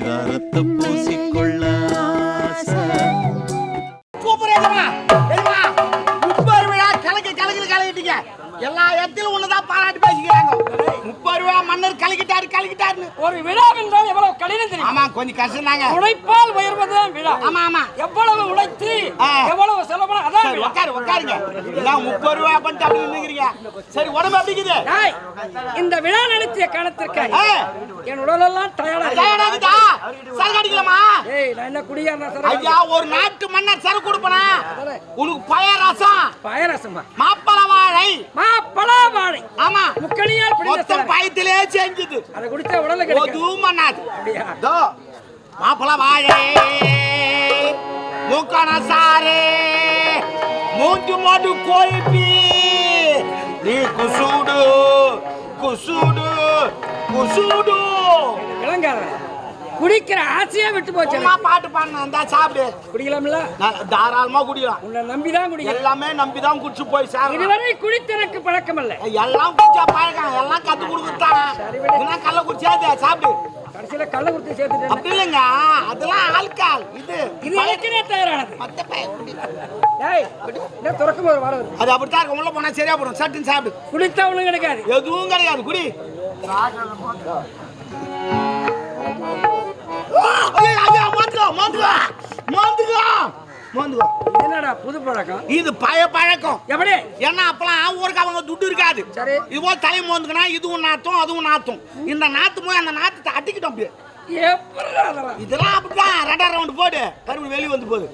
பரிதாரத்தை பூசிக்கொள்ள கூப்பிடுறேன் விழா கலக்கி எல்லா இடத்திலும் மன்னர் கலக்கிட்டாரு கலக்கிட்டாருன்னு. ஒரு விழா என்றால் எவ்வளவு கடினம் தெரியும். ஆமா கொஞ்சம் கஷ்டம் தாங்க உழைப்பால் உயர்வதுதான் விழா. ஆமா ஆமா. எவ்வளவு உழைத்து. எவ்வளவு செலவு அதான் உட்காரு உட்காருங்க எல்லாம் முப்பது ரூபா பண்ணிட்டு அப்படி நின்னுக்கிறீங்க. சரி உடம்பு டேய், இந்த விழா நடத்திய காலத்திற்கு. என் உடலெல்லாம் டயர்டா தயாராகுதா சரக்கு அடிக்கலாமா? ஏய் நான் என்ன குடியாரனா சார் ஐயா ஒரு நாட்டு மன்னர் சரக்கு கொடுப்பனா? உனக்கு பய ரசம் பாயரசமா? மாப்பழ வாழை மா பலா வாழை ஆமா முக்கணியால் பிடித்த மொத்தம் சாறு. பயத்திலே செஞ்சது அதை குடிச்சா உடல கிடைக்கும். பண்ணாது? தோ மாப்பழ வாழை மூக்கான சாரு மூன்று மாட்டு கோழிப்பி நீ குசூடு குசூடு குசூடு. இளங்காரன் குடிக்கிற ஆசையா விட்டு போச்சு சும்மா பாட்டு பாடின இந்தா சாப்பிடு. குடிக்கலாம்ல? தாராளமா குடிக்கலாம். உன்னை நம்பிதான் குடிக்கலாம் எல்லாமே நம்பிதான் குடிச்சு போய் சாப்பிடு இதுவரை குடித்தனக்கு பழக்கம் இல்ல எல்லாம் குடிச்சா பழக்கம். எல்லாம் கத்து இதெல்லாம் கள்ள குடிச்சாது சாப்பிடு. கடைசியில கள்ள குடித்து சேர்த்துட்டேன் அப்படி இல்லைங்க. அதெல்லாம் ஆல்கால் இது இது எனக்குனே தயாரானது. மத்த பையன் குடி. ஏய் என்ன திறக்கும் போது வர வருது அது அப்படித்தான் இருக்கும். உள்ள போனா சரியா போடும். சட்டுன்னு சாப்பிடு. குடித்தா ஒண்ணும் கிடைக்காது. எதுவும் கிடையாது. குடி. மாத்துக்கோ, மாத்துக்கோ, மாத்துக்கோ. இது என்னடா புது பழக்கம்? இது பழைய பழக்கம். எப்படி? ஏன்னா அப்பெல்லாம் ஊருக்கு அவங்க துட்டு இருக்காது. சரி. இது போல் தலை மோந்துக்கனா இதுவும் நாத்தும் அதுவும் நாத்தும். இந்த நாத்து போய் அந்த நாத்தை அட்டிக்கிட்டோம் அப்படியே. இதெல்லாம் அப்படிதான் ரெண்டாம் ரவுண்ட் போடு. கரும்பு வெளியே வந்து போகுது.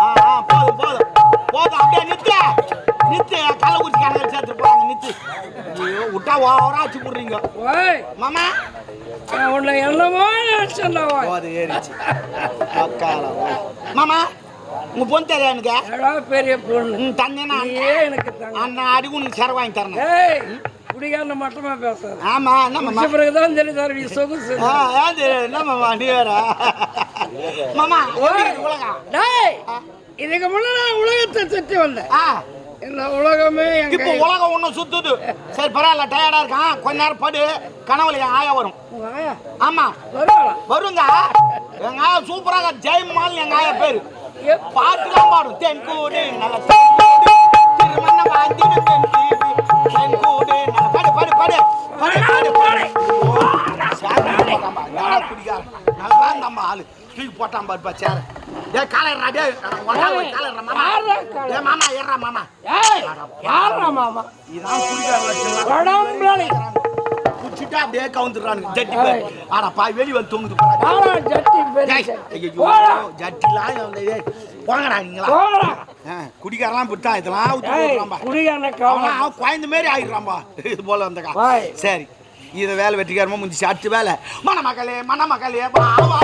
ஆ ஆ போதும் போதும். போதும். அப்படியே நித்து நித்து கள்ளக்குறிச்சி கணக்கு சேர்த்து போறாங்க. நித்து ஐயோ விட்டா ஓவரா வச்சு போடுறீங்க. ஓய். மாமா. நான் என்னமோ ஓய் போது ஏறிச்சு மாமா உங்க பொண்ணு தெரியா எனக்கு? ஏடா பெரிய பொண்ணு. ம் தந்தேனா? நீயே எனக்கு தங்க. அண்ணன் அடி உனக்கு சர வாங்கி தரணும் ஏய் குடிகாரன மட்டுமா பேசாத? ஆமா என்ன மாமா? குடிச்ச பிறகுதான் சார் நீ சொகுசு. ஆ என்ன மாமா நீ வேற? மாமா எப்படி இருக்கு உலகம். டேய் இதுக்கு முன்ன நான் உலகத்தை சுற்றி வந்தேன். ஆ. இந்த உலகமே இப்போ. உலகம் ஒன்றும் சுத்துது. சரி பரவாயில்ல டயர்டா இருக்கான். கொஞ்ச நேரம் படு. கனவுல என் ஆயா வரும். ஆமா. வருங்க எங்க ஆயா சூப்பராக ஜெயமால் எங்க ஆயா பேரு. பாட்டுலாம் பாடும். தென்கூடு நல்ல திருமண வாந்திடு தென்கூடு நல்ல பாடு பாடு பாடு. பாடு பாடு பாடு. நல்லா இருந்தாம்பா ஆளு. தூக்கி போட்டான் பாருப்பா சேர ஏ காலர்ரா டே மாமா. காலர்? ஏ மாமா ஏறா மாமா. ஏய் யாரா மாமா? இதான் குடிக்கார லட்சணம் உடம்புல குடிச்சிட்டு அப்படியே கவுந்துடுறானுங்க. ஜட்டி பேர். ஆனா பாய் வெளி வந்து தொங்குது பாரு. யாரா ஜட்டி ஜட்டி? ஐயோ, ஜட்டிலாம் டேய். போங்கடா நீங்களா? போடா. ஆ, குடிக்காரலாம் இப்படித்தான் இதெல்லாம் அவன் குழந்த மாரி ஆயிடுறான்பா. இது போல வந்தக்கா. சரி. இதை வேலை வெற்றிக்காரமா முடிஞ்சு அடுத்த வேலை. மணமகளே மணமகளே வா, வா.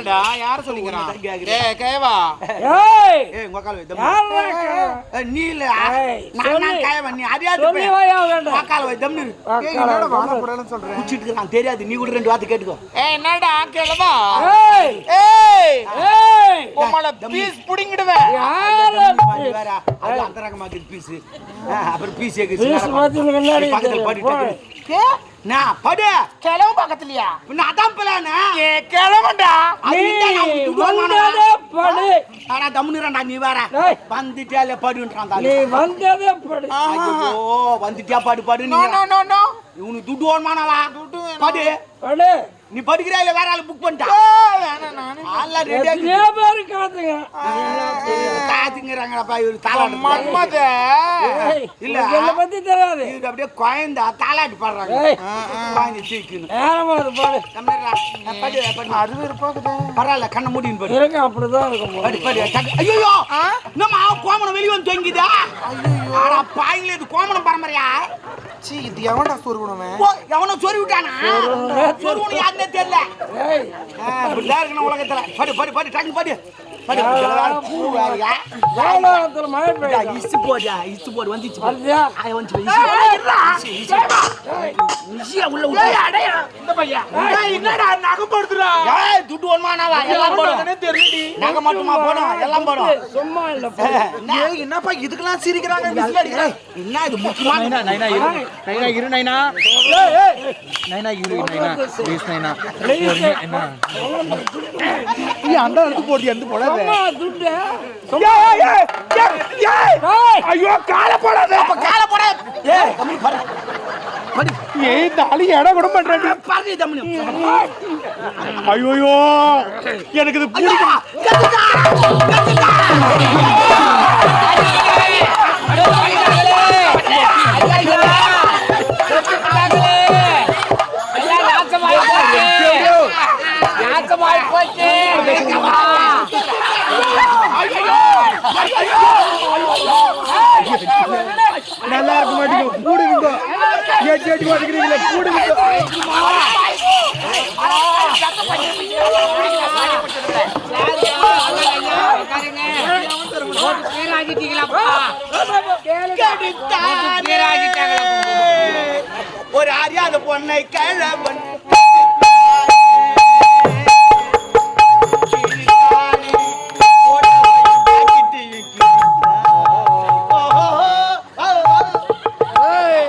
யாருடா யார சொல்லிக்கிறான்? ஏய் கேவா. ஏய் ஏய் உங்க கால் வை, தம்பி. யாரா க- ஏய், நீ இல்ல. ஏய், நான் சொல்லு. தான் காயவன் நீ அறியாது சொல்லி வாயா வேண்டாம். வாக்கால வை தம்பி சொல்றேன் குச்சிட்டு இருக்கான் தெரியாது. நீ கூட ரெண்டு வார்த்தை கேட்டுக்கோ. ஏய் என்னடா கேளவா ஏய். ஏய். ஏய். பீஸ் புடிங்கிடுவேன் யாரா அது? அந்த ரகமா இருக்குது பீஸ் அப்புறம் பீஸ் ஏக்கு பீஸ் முன்னாடி பக்கத்துல போடு. நான் படு கிளவு பக்கத்துலயா பின்ன அதான் பிளானு. வந்ததே படு. ஆனா தம்முனுறான்டா நீ வேற. வந்துட்டாலே படுன்றான் நீ வந்ததே படு. ஐயோ வந்துட்டியா படு படு நோ. நீ நோ நோ இவனுக்கு துட்டு ஓடமானவா துட்டு வேணும். படு. படு. நீ படிக்கிறா இல்ல வேற ஆளு புக் பண்ணிட்டா? ஏய் வேணாம் நானே ஆள்லாம் ரெடியா எத்தனையோ பேரு காத்துங்க. இவரு மன்மத ஏய் இல்ல. என்ன பத்தி தெரியாது? இவருக்கு அப்படியே குழந்த தாளாட்டு பாடுறாங்க. குழந்தை தூக்கின்னு. நேரமா பாடு படு. அது இருப்பாக்குதே பரவாயில்ல கண்ணை மூடின்னு படு. அப்படிதான் இருக்கும். படு படு. ஐயோ கோமணம் வெளிய வந்து தொங்கிதா? ஆனா பாயில இது கோமணம் பரம்பரையா? சீ இது எவன்டா சொருகணுமே ஓ, எவனோ சொறி விட்டானா? சொருவனு யாருன்னே தெரியல. ஆ, இப்படிதான் இருக்கணும் உலகத்துல. படி படி படி டக்கு படி. படி மழை இதா, பெய்யுது இசு போடு வந்துச்சு போடு. இசு இசையா உள்ள விட்டு இந்த பையன் ஏய், என்னடா நகப்படுத்துறா ஏய் துட்டு ஒன்மானாவா எல்லாம் போடும் தெரியலடி நகை மட்டுமா போடும் எல்லாம் போடும் சும்மா இல்ல என்ன ஏய் என்னப்பா இதுக்கெல்லாம் சிரிக்கிறாங்க என்ன இது முக்கியமான நைனா இரு நைனா இரு நைனா நைனா இரு நைனா ப்ளீஸ் நைனா என்ன அந்த இடத்துக்கு போட்டு எந்த போடாத சும்மா துட்டு ஏய், ஏய், ஏய், ஏய். ஐயோ கால போடாத. அப்ப கால போட. ஏய். கம்மி பாரு படி ஏய் கூட பண்றாடி பாரு ஐயோ எனக்கு இது ஐயா பிடிக்கும் கத்துடா கத்துடா நல்லா மாட்டேங்கிறீங்களே கூடுங்க ஒரு அறியாத பொண்ணை கிழவன்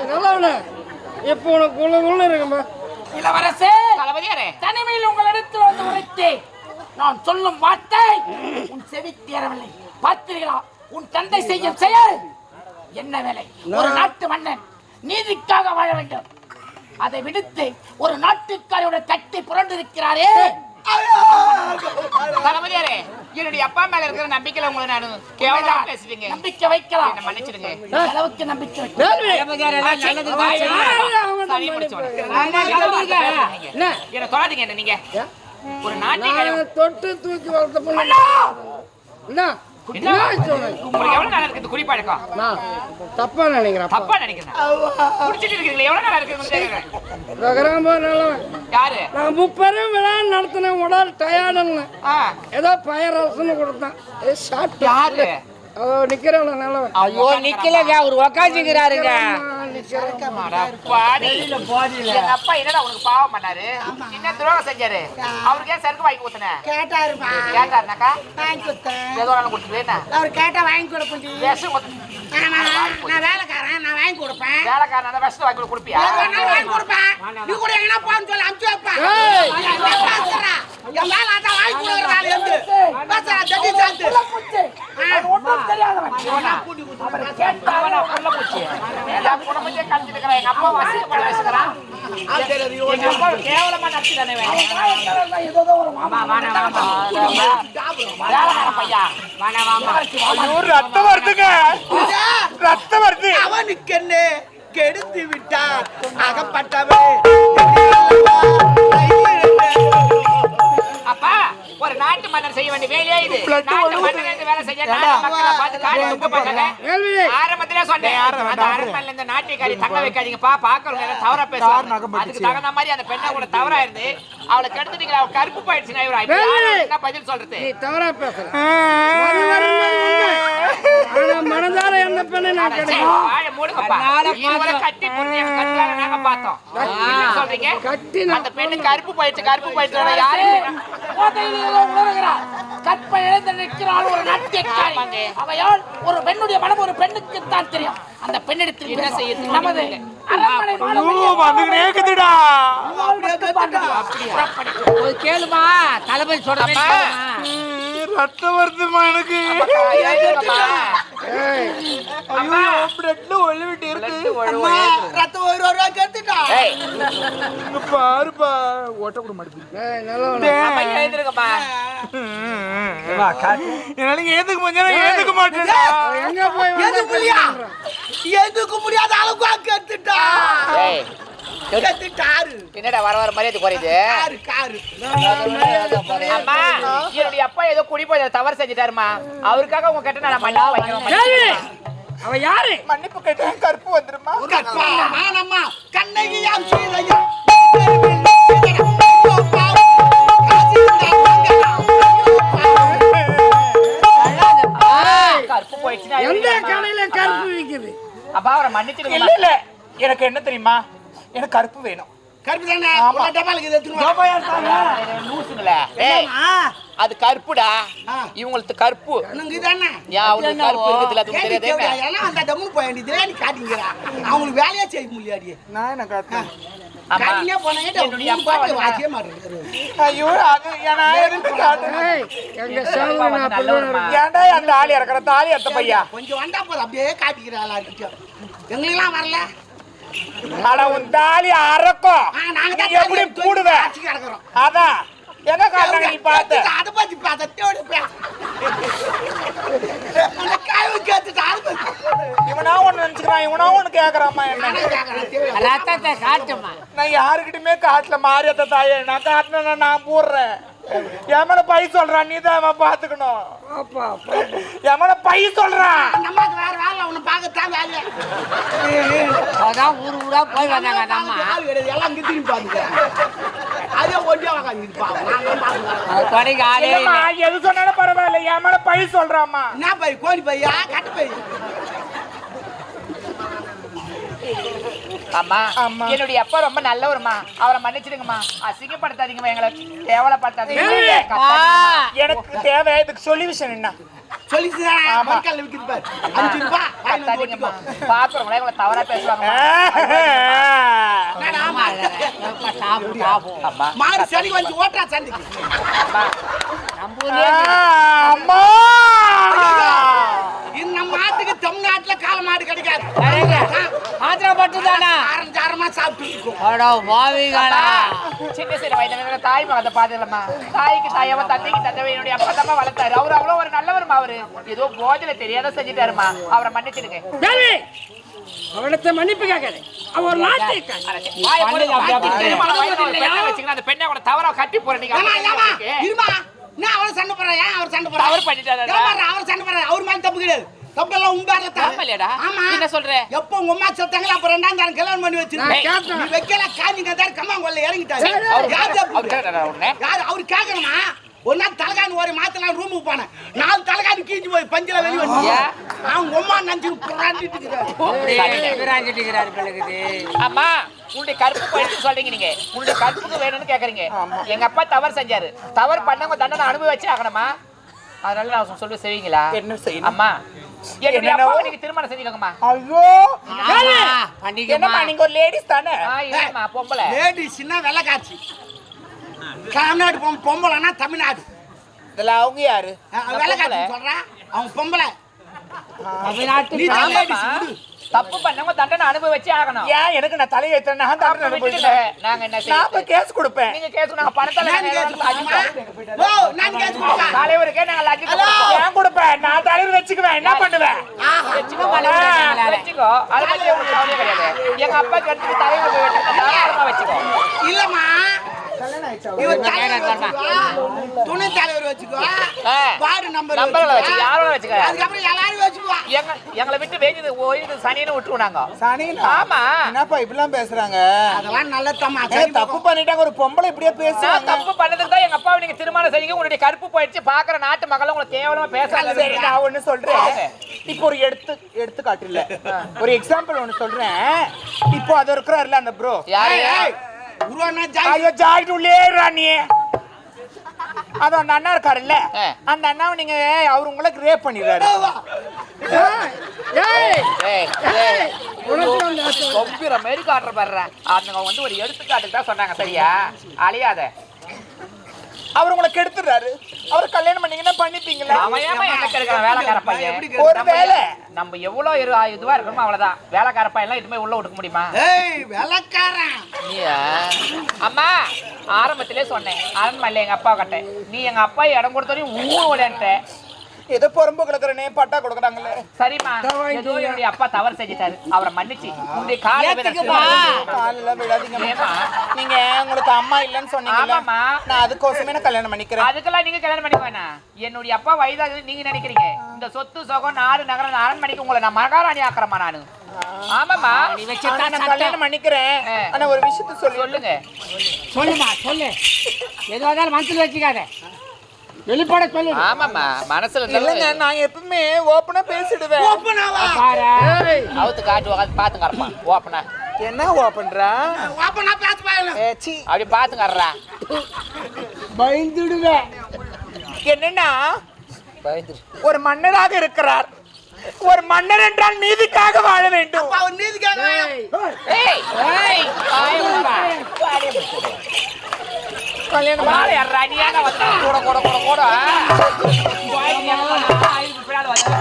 நல்லவனே. இப்போ உனக்கு உள்ள இருக்குமா இளவரசே! தனிமையில் உங்களிடத்தில் வந்து உரைத்தேன். நான் சொல்லும் வார்த்தை உன் செவிக்கு ஏறவில்லை பார்த்தீர்களா உன் தந்தை செய்யும் செயல் என்ன வேலை? ஒரு நாட்டு மன்னன் நீதிக்காக வாழ வேண்டும். அதை விடுத்து ஒரு நாட்டுக்காரோட கட்டி புரண்டிருக்கிறாரே! தளபதியாரே என்னுடைய அப்பா மேல இருக்கிற நம்பிக்கையில உங்களை நான் கேவலமா பேசுறீங்க நம்பிக்கை வைக்கலாம். என்ன மன்னிச்சிடுங்க. இந்த அளவுக்கு நம்பிக்கை வைக்கலாம். சரி முடிச்சோம் என்ன என்ன? தொடாதீங்க என்ன நீங்க. ஒரு நாட்டிய நான் தொட்டு தூக்கி வளர்த்த பொண்ணு. என்ன உங்களுக்கு எவ்வளவு நாள் இருக்குது குடிப்பழக்கம் நான் தப்பா நினைக்கிறேன் தப்பா நினைக்கிறேன். குடிச்சிட்டு இருக்கீங்களா எவ்வளவு நாள் இருக்குது யாரு? நான் முப்பெரும் விழா நடத்தின உடல் டயர்டுன்னு ஏதோ பயரசன்னு கொடுத்தான். ஏ ஷார்ட் யாரு? அதோ நிக்கிறவன ஐயோ நிக்கலங்க. அவர் உக்காந்துக்கிறாருங்க. அப்பா என்னடா உனக்கு பாவம் பண்ணாரு? என்ன துரோகம் செஞ்சாரு? அவருக்கு ஏன் சரக்கு வாங்கி ஊத்துன கேட்டாருப்பா கேட்டாருனாக்கா? வாங்கி கொடுத்தேன். ஏதோ கொடுத்துட்டு என்ன அவர் கேட்டா வாங்கி விஷம் ஆமா நான் வேலைக்காரன். நான் வாங்கி கொடுப்பேன். வேலைக்காரன் அந்த விஷத்தை வாங்கி கொடுப்பியா? நான் வாங்கி கொடுப்பேன் நீ கூட எங்கன்னா போன்னு சொல்லி அமுச்சு வைப்பேன் ஏய்! அதான் வாங்கி கொடுக்குற வேலை பேசுறா தட்டி சாத்து ஒன்றும் தெரியாதவன் புள்ள குடும்பத்தையே கலந்துட்டு இருக்கிறான். எங்க அப்பா வச்சுக்கிறான். எங்க அப்பா கேவலமா ரத்தம் வருதுங்க ரத்தம் வருது அவனுக்கு என்ன கெடுத்து விட்டார் அகப்பட்டவன் அப்பா, ஒரு நாட்டு மன்னர் செய்ய வேண்டிய வேலையே இது. நாட்டு மன்னர் இந்த வேலை செய்ய நாட்டு மக்களை பார்த்து காரி துப்ப பார்த்தாங்க. கேள்வி ஆரம்பத்திலே சொன்னேன் அந்த அரண்மனையில இந்த நாட்டியக்காரி தங்க வைக்காதீங்கப்பா பாக்குறவங்க எல்லாம் தவறா பேசுவாங்க. அதுக்கு தகுந்த மாதிரி அந்த பெண்ணை கூட தவறா இருந்து அவளை கெடுத்துட்டீங்களா அவ கருப்பு இப்ப யாரு என்ன பதில் சொல்றது? நீ தவறா பேசுற. மறு வரும்போது உண்மை. ஆனா மனதார என்ன பண்ண நான் கிடைக்கும்? கட்டி அந்த பெண்ணு கருப்பு போயிடுச்சு, கருப்பு போயிடுச்சுன்னா யாரு? போதையிலே உணர்கிறார் கற்பை இழந்து நிற்கிறாள் ஒரு நாட்டியக்காரி அவையால் ஒரு பெண்ணுடைய மனம் ஒரு பெண்ணுக்கு தான் தெரியும். அந்த பெண்ணிடத்தில் என்ன செய்ய நமது கேளுமா தளபதி ரத்தம் வருதுமா எனக்கு. பிளட்ல ஒழுவிட்டு இருக்கு. அம்மா. ரத்தம் ஒரு ரூபா பாருப்பா ஓட்ட கூட எழுந்திருங்கப்பா. என்னால ஏத்துக்க மாட்டேன்டா. எங்க போய் எதுக்கு முடியாத அளவுக்கு கெடுத்துட்டாரு என்னடா வர வர மரியாதை குறையுது. அம்மா என்னுடைய அப்பா ஏதோ குடி போய் தவறு செஞ்சுட்டாருமா. அவருக்காக உங்க கிட்ட நான் மன்னிப்பு வைக்கிறோம் கேள்வி அவ யாரு? மன்னிப்பு கேட்டேன் கருப்பு வந்துருமா? கண்ணகியாம் சீதையா இல்ல இல்ல. எனக்கு என்ன தெரியுமா? எனக்கு கருப்பு வேணும். கருப்பு தானே டப்பாலுக்கு ஏய் அது கருப்புடா. இவங்களுக்கு கருப்பு. அவனுக்கு கருப்பு இருக்குதுல அது தெரியாதே. எல்லாம் அந்த டம்முன்னு போய் வேண்டியது நீ காட்டிங்கிறா அவங்களுக்கு வேலையே செய்ய முடியாடி நான் என்ன காட்டுறேன்? ஏன்டா அந்த தாலி இறக்குற? தாலி எடுத்த பையா? கொஞ்சம் வந்தா போதும் அப்படியே காட்டிக்கிறா எல்லாருக்கிட்டையும் எங்களுக்கெல்லாம் வரல. அட உன் தாலி அறக்கும். ஆ, நாங்க நீ தான் எப்படி கிடக்குறோம் அதான். எதை காட்டுறாங்க நீ பார்த்து? அதை பத்தி பார்த்த? தேடி போய் அந்த காய்வு கேட்டுட்டு அதை இவனா ஒண்ணு நினைச்சுக்கிறான் இவனா ஒண்ணு கேக்குறாமா என்ன? காட்டுமா? நான் யாருக்கிட்டயுமே காட்டல மாரியத்த தாயே நான் காட்டினா நான் போடுறேன். என் மேல பை சொல்றான் நீ தான் பாத்துக்கணும். பாப்பா என் மேல பை சொல்றான் நம்மளுக்கு வேற வேலை உன்னை பார்க்கத்தான் வேலையா அதான் ஊரு ஊரா போய் வந்தாங்க நம்ம. ஆள் கிடையாது. எல்லாம் இங்க திரும்பி பாருங்க அதே கொடைக்கு ஆளே எது சொன்னாலும் பரவாயில்ல. என் மேல பை சொல்றாமா என்ன பை? கோழி பையா? கட்டு பை. அம்மா. என்னுடைய அப்பா ரொம்ப நல்லவருமா அவரை மன்னிச்சிடுங்கம்மா. அசிங்கப்படுத்தாதீங்கம்மா எங்களை கேவலப்படுத்தாதீங்க. எனக்கு தேவை இதுக்கு சொல்யூஷன் என்ன? தவறா பேசுவாங்க இந்த மாட்டுக்கு தமிழ்நாட்டுல கால மாடு கிடைக்காது. ஆத்திரப்பட்டு தானா ஆரம் சாரமா சாப்பிட்டு இருக்கும் அடோ பாவிகளா சின்ன சின்ன வயதுல தாய் மகத்தை பாத்துலமா தாய்க்கு தாயவ தந்தைக்கு தந்தைவ என்னுடைய அப்பா தம்மா வளர்த்தாரு. அவரு அவ்வளவு ஒரு நல்லவருமா அவரு? ஏதோ போஜல தெரியாத செஞ்சுட்டாருமா. அவரை மன்னிச்சிடுங்க. அவனத்தை மன்னிப்பு கேட்கறேன் அவன் ஒரு வச்சுக்கின்னு அந்த பெண்ணை கூட தவறா கட்டி போற நீங்க ஏமா ஏமா அவருக்கு இருமா. நான் அவர் சண்டை போடுறேன். ஏன் அவர் சண்டை போடுறேன்? தவறு பண்ணிட்டாரா? அவர் சண்டை போடுறேன். அவர் மேல தப்பு கிடையாது. தப்பெல்லாம் உங்க பேர்ல தான் ஆமாலையாடா? ஆமா. என்ன சொல்ற? எப்போ உங்க அம்மா செத்தாங்களா அப்ப ரெண்டாம் தாரம் கல்யாணம் பண்ணி வச்சிருக்கேன். நீ வைக்கல காஞ்சிங்க தான் கம்மாங்கொல்ல இறங்கிட்டாரு. அவரு- யார்? அவரு கேட்கணுமா ஒரு நாள் தலைகாணி ஒரு மாத்தலாம் ரூமுக்கு போனேன். நாலு தலைகாணி கீஞ்சு போய் பஞ்சில வெளியே வந்து? அவங்க அம்மா நினைச்சு புறாண்டிட்டு அம்மா உங்களுடைய கருப்பு போயிட்டு சொல்றீங்க நீங்க. உங்களுடைய கருப்புக்கு வேணும்னு கேக்குறீங்க. எங்க அப்பா தவறு செஞ்சாரு. தவறு பண்ணவங்க தண்டனை அனுபவிச்சு ஆகணுமா? அதனால நான் சொல்லி செய்வீங்களா என்ன செய்யணும்? அம்மா என்னுடைய நீங்க திருமணம் செஞ்சுக்கோங்கம்மா. ஐயோ! என்னம்மா நீங்க ஒரு லேடிஸ் தானே? இல்லம்மா பொம்பளை. லேடிஸ்னா வெள்ளை காட்சி. தமிழ்நாடு பொம்- பொம்பளைன்னா தமிழ்நாடு. இதுல அவங்க யாரு? அவங்க பொம்பளை. தமிழ்நாட்டு தப்பு பண்ணவங்க தண்டனை அனுபவிச்சே ஆகணும் ஏன் எனக்கு நான் தலையை ஏத்துறேன் நான் தண்டனை. அனுபவிக்கிறேன். நாங்க என்ன நான் செய்யறது? இப்ப கேஸ் கொடுப்பேன் நீங்க கேஸ் நாங்க பணத்தால நான் கேஸ் கொடுக்கணுமா? ஓ, நான் கேஸ் கொடுப்பேன். தலைவருக்கே நாங்க ஹலோ. கொடுப்போம். ஏன் கொடுப்பேன் நான் தலைவர் வச்சுக்குவேன் என்ன பண்ணுவேன் ஆஹா. வச்சுக்கோ, வச்சுக்கோ. அதை பத்தி உங்களுக்கு கவலையே கிடையாது. எங்க அப்பா கட்டு தலைவர் வச்சுக்கோ. இல்லம்மா துணை தலைவர் வச்சுக்கோ. வார்டு நம்பர் நம்பர்களை வச்சு, யாரோட வச்சுக்க? அதுக்கப்புறம் எல்லாரும் வச்சுக்குவா எங்க எங்களை விட்டு வேஞ்சது ஓய்வு சனின்னு விட்டுருவோம் நாங்க. சனினா? ஆமா. என்னப்பா இப்படிலாம் பேசுறாங்க? அதெல்லாம் நல்ல தம்மா தப்பு பண்ணிட்டாங்க ஒரு பொம்பளை இப்படியே நான் பேசுவாங்க தப்பு பண்ணதுக்கு தான் எங்க அப்பாவை நீங்க திருமணம் செய்யுங்க உங்களுடைய கருப்பு போயிடுச்சு பாக்குற நாட்டு மக்களும் உங்களை கேவலமா பேசாத சரி நான் ஒண்ணு சொல்றேன். இப்போ ஒரு எடுத்து எடுத்துக்காட்டு இல்ல. ஒரு எக்ஸாம்பிள் ஒண்ணு சொல்றேன். இப்போ அது இருக்கிறாருல அந்த ப்ரோ யாரு? ஐயோ ஜாயிட்டு உள்ளே நீ. அது அந்த அண்ணா இருக்காருல்ல. அந்த அண்ணாவை நீங்க அவர் உங்களுக்கு ரேப் பண்ணிடுறாரு. மாரி காட்டுற பாடுற அவங்க வந்து ஒரு எடுத்துக்காட்டுக்கு தான் சொன்னாங்க சரியா? அழியாத. அவர் உங்களை கெடுத்துறாரு அவர் கல்யாணம் பண்ணீங்கன்னா பண்ணிப்பீங்களா? ஒரு நம்ம வேலை நம்ம எவ்வளவு இரு- இதுவா இருக்கணுமோ அவ்வளவுதான். வேலைக்கார பையன் எல்லாம் இதுமே உள்ள விட்டுக்க முடியுமா? நீயா? அம்மா ஆரம்பத்திலே சொன்னேன். அரண்மனையில் எங்க அப்பா கிட்ட நீ எங்க அப்பா இடம் கொடுத்தோடனே ஊர் விளையாண்ட ஏதோ பொறும்பு கொடுக்குறனே பட்டா கொடுக்குறாங்களே. சரிம்மா. ஏதோ என்னுடைய அப்பா தவறு செஞ்சுட்டாரு. அவரை மன்னிச்சு உன்னுடைய காலை ஏத்துக்குமா. காலில் விடாதீங்க ஏமா நீங்க உங்களுக்கு அம்மா இல்லைன்னு சொன்னீங்கல்ல ஆமாம்மா. நான் அதுக்கோசமே நான் கல்யாணம் பண்ணிக்கிறேன். அதுக்கெல்லாம் நீங்க கல்யாணம் பண்ணிக்க வேணாம். என்னுடைய அப்பா வயதாகுது நீங்க நினைக்கிறீங்க. இந்த சொத்து சுகம் நாடு நகரம் அரண்மனைக்கு உங்களை நான் மகாராணி ஆக்குறமா நானு. ஆமாம்மா. நீ நான் கல்யாணம் பண்ணிக்கிறேன். ஆனா ஒரு விஷயத்த சொல்லி. சொல்லுங்க. சொல்லுமா சொல்லு. எதுவாக இருந்தாலும் மனசுல வச்சுக்காத. வெளிப்பட சொல்லு. ஆமாம்மா மனசுல இல்லைங்க நான் எப்பவுமே ஓப்பனா பேசிடுவேன். பாரு. அவுத்து காட்டு உட்காந்து பாத்துங்க இருப்பான் ஓப்பனா என்ன ஓப்பன்றா அப்ப நான் பேச பாயல. ஏ, சீ. அப்படி பாத்துங்கறா. பயந்துடுவேன் என்னன்னா ஒரு மன்னராக இருக்கிறார். ஒரு மன்னர் என்றால் நீதிக்காக வாழ வேண்டும். அவர் நீதிக்காக ஏய் ஏய். கல்யாணம் வாழை அறா, நீ ஏன்டா வந்த? கூட, கூட, கூட, கூட. வாயை நீ என்ன பண்ண?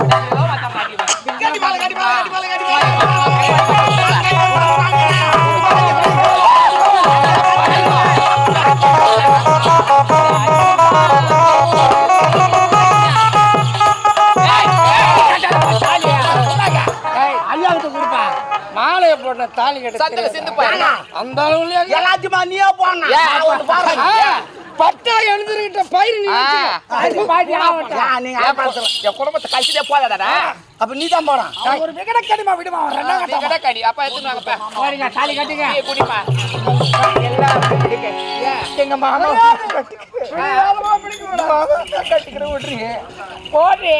போட்ட தாலி கட்ட சிந்து பாரு. அந்த அளவுலயே எல்லாத்தையுமா நீயே போன? பட்டா எழுந்திருக்கிட்ட பயிர் நீ. பாட்டி என் குடும்பத்தை கழிச்சுட்டே போதாடா அப்ப நீ தான் போறான் ஒரு விகட கடிமா விடுமா ரெண்டாம் நீ கடை கடி அப்ப பாருங்க தாலி கட்டுங்க. நீ குடிமா எங்க மாமா கட்டிக்கிற விடுறீங்க போடு.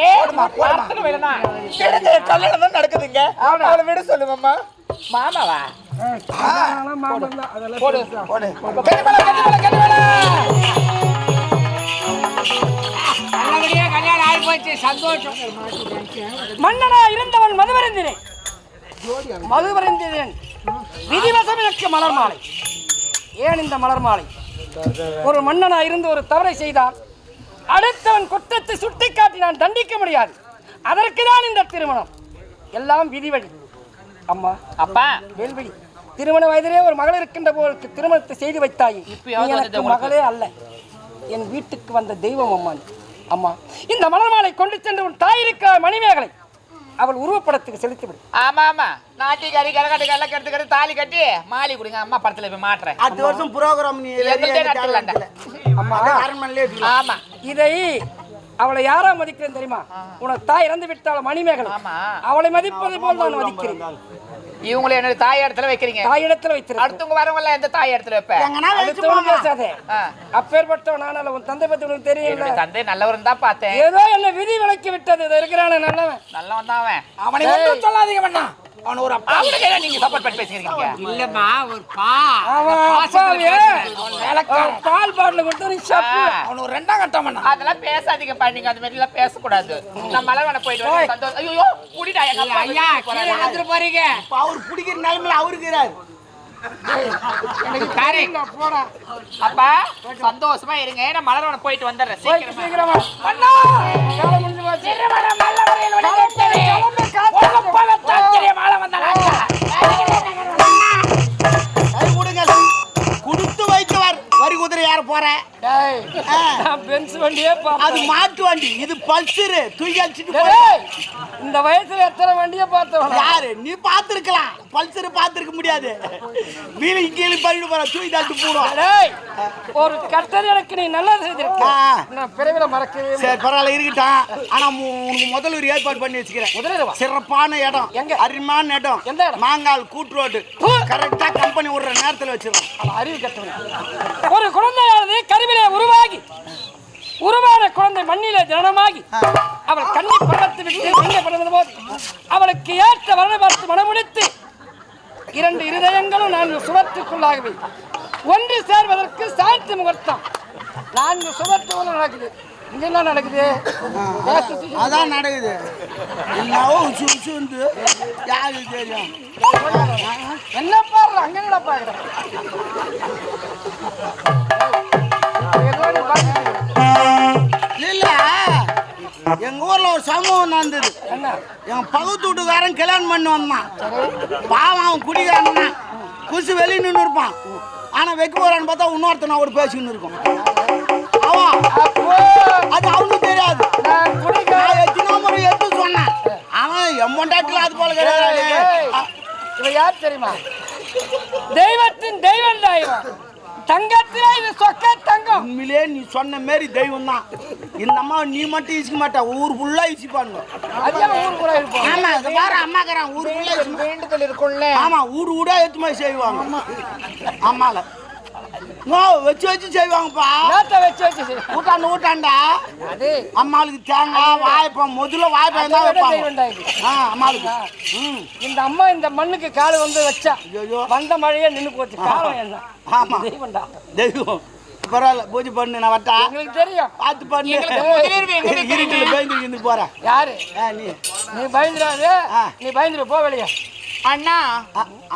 பார்த்துட்டு வேணும்னா எனக்கு கல்யாணம் தான் நடக்குதுங்க. அவளை விட சொல்லுங்கம்மா மாமாவா? அதெல்லாம் மாமன் தான், அதெல்லாம் போடு போடு நல்லபடியா கல்யாணம் ஆகி போச்சு சந்தோஷம் மன்னனா இருந்தவன் மதுவருந்தினேன் மதுவருந்தினேன் விதிவசம் எனக்கு மலர் மாலை. ஏன் இந்த மலர் மாலை? ஒரு மன்னனா இருந்து ஒரு தவறை செய்தால் அடுத்தவன் குற்றத்தை சுட்டிக்காட்டி நான் தண்டிக்க முடியாது. அதற்கு தான் இந்த திருமணம். எல்லாம் விதிவழி. அம்மா அப்பா. வேல்வழி திருமண வயதிலே ஒரு மகள் இருக்கின்ற போது திருமணத்தை செய்து வைத்தாயே. எனக்கு. மகளே அல்ல. என் வீட்டுக்கு வந்த தெய்வம் அம்மா. அம்மா இந்த மலர் மாலை கொண்டு சென்று உன் தாய் இருக்கிற மணிமேகலை. அவள் உருவப்படத்துக்கு செலுத்திவிடு. ஆமா ஆமா. நாட்டிக்காரி கரகாட்டு எல்லாம் கெடுத்து கெடுத்து தாலி கட்டி மாலி கொடுங்க. அம்மா படத்துல போய் மாட்டுறேன். அடுத்த வருஷம் ப்ரோக்ராம் நீ. அம்மா. அரண்மனையிலே. ஆமா. இதை அவளை யாரா மதிக்கிறேன் தெரியுமா? உனக்கு தாய் இறந்து விட்டாள் மணிமேகலை. அவளை மதிப்பதை போல் நான் மதிக்கிறேன். இவங்களை என்னோட தாய் இடத்துல வைக்கிறீங்க. தாய் இடத்துல வைத்திருக்கிறேன் அடுத்தவங்க வரவங்க எந்த தாய் இடத்துல வைப்ப? எங்கனா வச்சு அடுத்தவன் பேசாதே. ஆ. அப்பேற்பட்டவன் நான் அல்ல, உன் தந்தை பத்தி உனக்கு தெரியல தந்தை நல்லவன் தான் பார்த்தேன். ஏதோ என்ன விதி விலக்கி விட்டது. இருக்கிறான நல்லவன். நல்லவன் தான் அவன் அவனை சொல்லாதீங்க மண்ணா அவன் ஒரு அப்பா என்ன நீங்க சப்போர்ட் பண்ணி பேசுறீங்க இல்லம்மா ஒரு பா. அப்பாவியே, அவன் பால் பாட்டில் கொடுத்து நீ சப்பு. அவன் ஒரு ரெண்டாம் கட்டம் அதெல்லாம் பேசாதீங்க நீங்க அந்த மாதிரி எல்லாம் பேசக்கூடாது. நான் மலர்வன போயிட்டு வரேன் சந்தோஷம். ஐயோ எங்க ஐயா கீழே வந்துட்டு போறீங்க. இப்ப அவர் பிடிக்கிற நிலைமையில அவரு இருக்கிறார். அப்பா சந்தோஷமா இருங்க. நான் மலர்வன போயிட்டு வந்துடுறேன். சீக்கிரமா. சீக்கிரமா. அண்ணா, வேலை முடிஞ்சு போச்சு. கொடுத்து வைத்தவர் வரி குதிரை யார போற. பென்ஸ் வண்டியே அது. மாட்டு வண்டி. இது பல்சரு. தூக்கி அடிச்சிட்டு இந்த வயசுல எத்தனை வண்டியை பார்த்தவன்? யாரு? நீ பாத்துருக்கலாம் பல்சர் பாத்துருக்க முடியாது. வீலி கீழே பண்ணிட்டு போற தூக்கி தட்டு போடும் ஒரு கட்டது எனக்கு நீ நல்லது செய்திருக்க. நான் பிறவில மறக்கவே. சரி பரவாயில்ல இருக்கட்டும். ஆனா உனக்கு முதல்ல ஒரு ஏற்பாடு பண்ணி வச்சுக்கிறேன். முதலிரவா? சிறப்பான இடம். எங்க? அருமையான இடம். எந்த இடம்? மாங்கால் கூட்டு ரோடு. கரெக்டா கம்பெனி விடுற நேரத்துல வச்சிருக்கோம். அறிவு கட்டவன். ஒரு குழந்தையானது கருவிலே உருவாகி உருவான குழந்தை மண்ணிலே ஜனனமாகி அவள் கண்ணி படத்து விட்டு போது அவளுக்கு ஏற்ற வரனை பார்த்து மனமுடித்து இரண்டு இருதயங்களும் நான்கு சுவற்றுக்குள்ளாகவே ஒன்று சேர்வதற்கு சாந்தி முகூர்த்தம். நான்கு சுவற்றுகளும் நடக்குது. இங்க என்ன நடக்குது? அதான் நடக்குது. என்னவோ உச்சு உச்சு வந்து யாருக்கு தெரியும்? என்ன பாரு அங்க என்னடா பாக்குற ஒரு சம்பவம் நடந்தது. என் பகுத்து வீட்டுக்காரன் கல்யாணம் பண்ணி வந்தான் பாவம் அவன் குடிக்காரன் குசு வெளியே நின்று இருப்பான். ஆனா வைக்க போறான்னு பார்த்தா இன்னொருத்தன் அவர் பேசிக்கின்னு இருக்கும் அவன். அது அவனுக்கு தெரியாது. நான் குடிக்கார நான் பொண்டாட்டில அது போல கிடையாது. யார் தெரியுமா? தெய்வத்தின் தெய்வம் இவன். தங்கத்தில இது சொக்க தங்கம். உண்மையிலே நீ சொன்ன மாரி தெய்வம் தான் இந்த அம்மா நீ மட்டும் இசிக்க மாட்டா. ஊர் ஃபுல்லா இசிப்பானுங்க. அதே ஊர் கூட இருப்போம் ஆமா இது பாரு அம்மாக்கறான். ஊர் ஃபுல்லா வேண்டுதல் இருக்கும்ல. ஆமா ஊடா எடுத்து மாதிரி செய்வாங்க. ஆமால. வச்சு வச்சு செய்வாங்கப்பா நேத்த வச்சு வச்சு. ஊட்டாண்டு ஊட்டாண்டா அது அம்மாளுக்கு தேங்காய் வாய்ப்பம் முதல்ல வாய்ப்பம் தான் வைப்பாங்க. ஆ அம்மாளுக்கு இந்த அம்மா இந்த மண்ணுக்கு கால் வந்து வச்சா ஐயோ வந்த மழையே நின்னு போச்சு காலம் என்ன? ஆமா. தெய்வம்டா. தெய்வம். பரவாயில்ல பூஜை பண்ணு நான் வட்டா எங்களுக்கு தெரியும். பார்த்து பண்ணு? இருட்டில் பயந்து இருந்து போறேன் யாரு? நீ. நீ பயந்துடாது. நீ பயந்துரு போ வெளியே அண்ணா.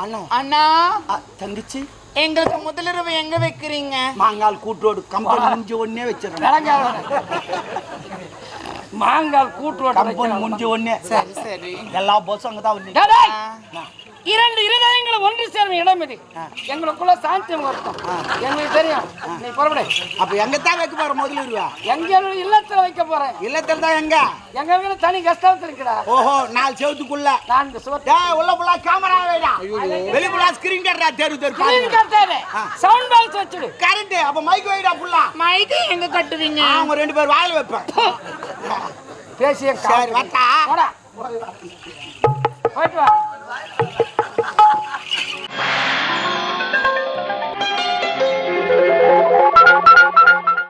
அண்ணா. அண்ணா தங்கச்சி. எங்களுக்கு முதலிரவு எங்க வைக்கிறீங்க? மாங்கால் கூட்டோடு கம்பெனி முடிஞ்ச உடனே வச்சிடறேன் மாங்கால் கூட்டு கம்பெனி முடிஞ்ச உடனே சரி சரி. எல்லா பஸ்ஸும் அங்கே தான் வந்து இரண்டு இருதயங்களும் ஒன்று சேரும் இடம் இது. எங்களுக்குள்ள சாந்தியம் வருத்தம் எங்களுக்கு தெரியும். நீ புறப்படு. அப்ப எங்க தான் வைக்க போற முதல்ல இருவா எங்க இல்லத்துல வைக்க போறேன். இல்லத்தில் தான் எங்க? எங்க வீடு தனி கெஸ்ட் ஹவுஸ் இருக்குடா. ஓஹோ நாலு செவத்துக்குள்ள. நான்கு டேய் உள்ள புள்ளா கேமரா வைடா. வெளி புள்ளா ஸ்கிரீன் கட்டா தெரு தெரு ஸ்கிரீன் சவுண்ட் பாக்ஸ் வச்சுடு. கரண்ட் அப்ப மைக் வைடா புள்ளா மைக்கு எங்க கட்டுவீங்க அவங்க ரெண்டு பேர் வாயில வைப்பேன். பேசிய சரி வட்டா போடா. போயிட்டு வா.